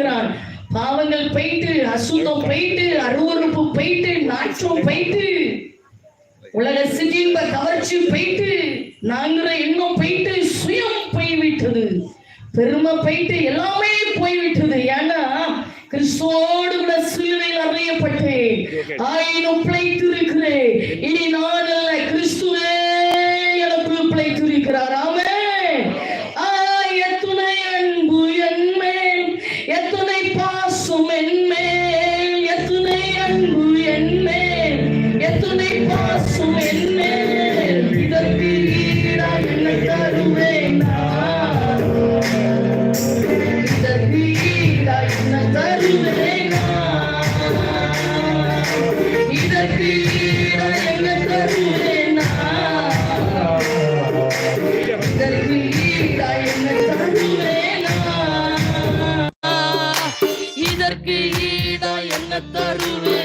இருக்கிறார். பாவங்கள் போயிட்டு அசுத்தம் போயிட்டு அருவருப்பு போயிட்டு நாற்றம் போயிட்டு உலக சிற்றின்ப கவர்ச்சி போயிட்டு நாங்கிற எண்ணம் போயிட்டு சுயம் போய்விட்டது. பெருமை போயிட்டு எல்லாமே போய்விட்டது. ஏன்னா கிறிஸ்துவோடு கூட சிலுவையில் அறையப்பட்டேன் ஆயினும் பிழைத்து இதற்கு ஈடா என்ன தருவே